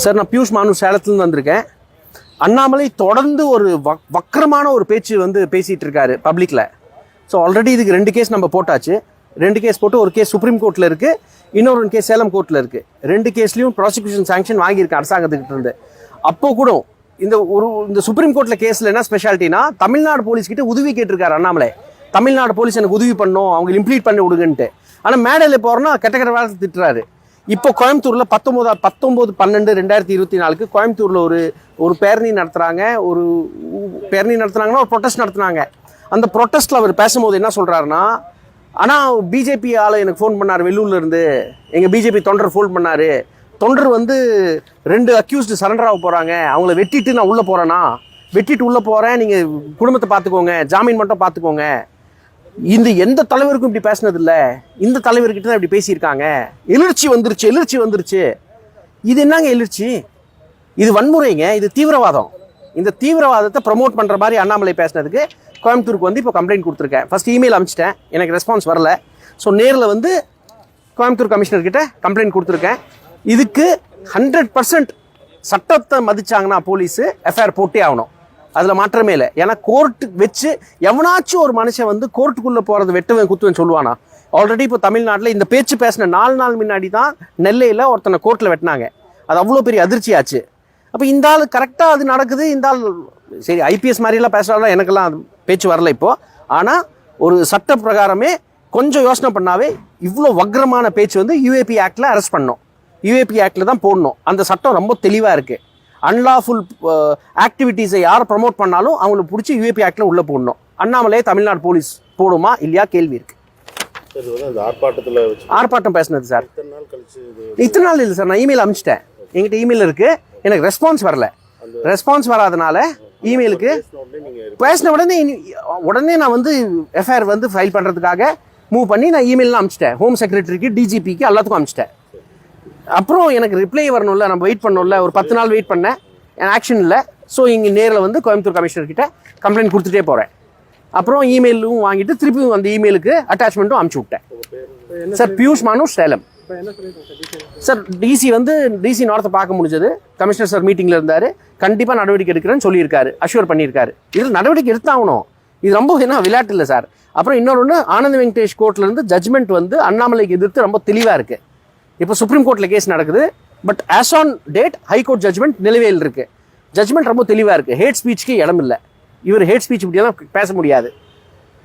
Sir நான் பியூஷ் மானு சேலத்துலேருந்து வந்திருக்கேன். அண்ணாமலை தொடர்ந்து ஒரு வக் வக்கரமான ஒரு பேச்சு வந்து பேசிகிட்டு இருக்காரு பப்ளிக்கில் ஸோ ஆல்ரெடி இதுக்கு ரெண்டு கேஸ் நம்ம போட்டாச்சு. ரெண்டு கேஸ் போட்டு ஒரு கேஸ் சுப்ரீம் கோர்ட்டில் இருக்குது இன்னொரு கேஸ் சேலம் கோர்ட்டில் இருக்குது ரெண்டு கேஸ்லையும் ப்ராசிக்யூஷன் சாங்ஷன் வாங்கியிருக்கேன் அரசாங்கத்துக்கிட்ட இருந்து. அப்போ கூட இந்த ஒரு இந்த சுப்ரீம் கோர்ட்டில் கேஸில் என்ன ஸ்பெஷாலிட்டினா தமிழ்நாடு போலீஸ்கிட்ட உதவி கேட்டிருக்காரு அண்ணாமலை. தமிழ்நாடு போலீஸ் எனக்கு உதவி பண்ணும் அவங்க இம்ப்ளீட் பண்ணி விடுங்கன்ட்டு. ஆனால் மேடையில் போகிறோன்னா கெட்ட கெட்ட வேலை திட்டுறாரு. இப்போ கோயம்புத்தூரில் பத்தொம்போதா பத்தொம்போது பன்னெண்டு ரெண்டாயிரத்தி இருபத்தி நாலுக்கு கோயம்புத்தூரில் ஒரு ஒரு பேரணி நடத்துகிறாங்க ஒரு பேரணி நடத்துனாங்கன்னா ஒரு ப்ரொட்டஸ்ட் நடத்துனாங்க. அந்த ப்ரொட்டஸ்ட்டில் அவர் பேசும்போது என்ன சொல்கிறாருன்னா ஆனால் பிஜேபி ஆள் எனக்கு ஃபோன் பண்ணார் வெள்ளூர்ல இருந்து. பிஜேபி தொண்டர் ஃபோன் பண்ணார். தொண்டர் வந்து ரெண்டு அக்யூஸ்டு சரண்டர் ஆக போகிறாங்க அவங்கள வெட்டிட்டு நான் உள்ளே போகிறேன்னா வெட்டிட்டு உள்ளே போகிறேன் நீங்கள் குடும்பத்தை பார்த்துக்கோங்க. ஜாமீன் மட்டும் பார்த்துக்கோங்க. இந்த எந்த தலைவருக்கும் இப்படி பேசினது இல்லை இந்த தலைவர்கிட்ட தான் இப்படி பேசியிருக்காங்க. எழுச்சி வந்துருச்சு எழுச்சி வந்துருச்சு. இது என்னங்க எழுச்சி? இது வன்முறைங்க இது தீவிரவாதம். இந்த தீவிரவாதத்தை ப்ரமோட் பண்ணுற மாதிரி அண்ணாமலை பேசினதுக்கு கோயம்புத்தூருக்கு வந்து இப்போ கம்ப்ளைண்ட் கொடுத்துருக்கேன். ஃபஸ்ட் இமெயில் அனுப்பிச்சிட்டேன் எனக்கு ரெஸ்பான்ஸ் வரல. ஸோ நேரில் வந்து கோயம்புத்தூர் கமிஷனர்கிட்ட கம்ப்ளைண்ட் கொடுத்துருக்கேன். இதுக்கு ஹண்ட்ரட் பர்சன்ட் சட்டத்தை மதிச்சாங்கன்னா போலீஸு எஃப்ஐஆர் போட்டே ஆகணும். அதில் மாற்றமே இல்லை. ஏன்னா கோர்ட்டு வச்சு எவனாச்சும் ஒரு மனுஷன் வந்து கோர்ட்டுக்குள்ளே போகிறது வெட்டுவேன் குத்துவேன் சொல்லுவானா? ஆல்ரெடி இப்போ தமிழ்நாட்டில் இந்த பேச்சு பேசின நாலு நாள் முன்னாடி தான் நெல்லையில் ஒருத்தனை கோர்ட்டில் வெட்டினாங்க. அது அவ்வளோ பெரிய அதிர்ச்சியாச்சு. அப்போ இந்த ஆள் கரெக்டாக அது நடக்குது. இந்த ஆள் சரி ஐபிஎஸ் மாதிரிலாம் பேசுகிறாலும் எனக்கெல்லாம் அது பேச்சு வரல இப்போது ஆனால் ஒரு சட்ட பிரகாரமே கொஞ்சம் யோசனை பண்ணாவே இவ்வளோ வக்ரமான பேச்சு வந்து யூஏபி ஆக்டில் அரெஸ்ட் பண்ணோம். யூஏபி ஆக்டில் தான் போடணும். அந்த சட்டம் ரொம்ப தெளிவாக இருக்குது அன்லாஃபுல் ஆக்டிவிட்டீஸை யார் ப்ரமோட் பண்ணாலும் அவங்களுக்கு பிடிச்சி யூஏபி ஆக்டில் உள்ளே போடணும். அண்ணாமலே தமிழ்நாடு போலீஸ் போடுமா இல்லையா கேள்வி இருக்கு. சார் இது வந்து அந்த ஆர்ப்பாட்டத்தில் வச்சு ஆர்ப்பாட்டம் பேசுனது சார். இத்தனை நாள் இல்லை சார் நான் இமெயில் அனுப்பிச்சிட்டேன் என்கிட்ட இமெயில் இருக்கு. எனக்கு ரெஸ்பான்ஸ் வரல. ரெஸ்பான்ஸ் வராதனால இமெயிலுக்கு பேசின உடனே உடனே நான் வந்து எஃப்ஐஆர் வந்து ஃபைல் பண்ணுறதுக்காக மூவ் பண்ணி நான் இமெயிலாம் அனுப்பிச்சிட்டேன் ஹோம் செக்ரட்டரிக்கு டிஜிபிக்கு எல்லாத்துக்கும் அனுப்பிச்சிட்டேன் அப்புறம் எனக்கு ரிப்ளை வரணும்ல நம்ம வெயிட் பண்ணணும்ல ஒரு பத்து நாள் வெயிட் பண்ணேன். ஆக்ஷன் இல்லை. ஸோ இங்கே நேரில் வந்து கோயம்புத்தூர் கமிஷனர்கிட்ட கம்ப்ளைண்ட் கொடுத்துட்டே போகிறேன் அப்புறம் இமெயிலும் வாங்கிட்டு திருப்பியும் அந்த இமெயிலுக்கு அட்டாச்மெண்ட்டும் அனுப்பிச்சி விட்டேன். Sir Piyush Manush Salem. Sir DC வந்து டிசி நார்த்தை பார்க்க முடிஞ்சது. கமிஷனர் சார் மீட்டிங்கில் இருந்தார். கண்டிப்பாக நடவடிக்கை எடுக்கிறேன்னு சொல்லியிருக்காரு. அஷ்யூர் பண்ணியிருக்காரு. இதில் நடவடிக்கை எடுத்தாகணும். இது ரொம்ப என்ன விளையாட்டு இல்லை சார் அப்புறம் இன்னொன்று ஆனந்த வெங்கடேஷ் கோர்ட்லேருந்து ஜட்ஜ்மெண்ட் ஜட்மெண்ட் வந்து அண்ணாமலைக்கு எதிர்த்து ரொம்ப தெளிவாக இருக்குது இப்போ சுப்ரீம் கோர்ட்டில் கேஸ் நடக்குது. But as on date high court judgment நிலுவையில் இருக்கு. ஜட்மெண்ட் ரொம்ப தெளிவாக இருக்குது ஹேட் ஸ்பீச்சுக்கு இடம் இல்லை. இவர் ஹேட் ஸ்பீச் இப்படியெல்லாம் பேச முடியாது.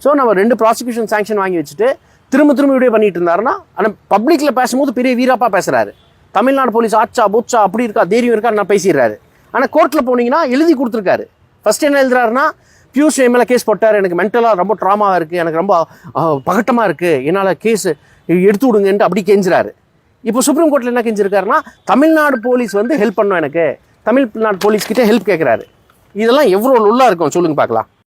ஸோ நம்ம ரெண்டு ப்ராசிக்யூஷன் சாங்ஷன் வாங்கி வச்சுட்டு திரும்ப திரும்ப இப்படியே பண்ணிட்டு இருந்தாருன்னா ஆனால் பப்ளிக்கில் பேசும்போது பெரிய வீராப்பா பேசுகிறாரு தமிழ்நாடு போலீஸ் ஆச்சா பூச்சா அப்படி இருக்கா தைரியம் இருக்கா நான் பேசிடுறாரு. ஆனால் கோர்ட்டில் போனீங்கன்னா எழுதி கொடுத்துருக்காரு. ஃபஸ்ட் என்ன எழுதுறாருன்னா பியூஷ் மேலே கேஸ் போட்டார். எனக்கு மென்டலாக ரொம்ப ட்ராமாவாக இருக்குது எனக்கு ரொம்ப பகட்டமாக இருக்குது என்னால் கேஸ் எடுத்து விடுங்கன்ட்டு அப்படி கெஞ்சுறாரு. இப்போ சுப்ரீம் கோர்ட்டில் என்ன கெஞ்சிருக்காருன்னா தமிழ்நாடு போலீஸ் வந்து ஹெல்ப் பண்ணும் எனக்கு. தமிழ்நாடு போலீஸ்கிட்ட ஹெல்ப் கேட்குறாரு இதெல்லாம் எவ்வளோ உள்ளாக இருக்கும்? சொல்லுங்க பார்க்கலாம்.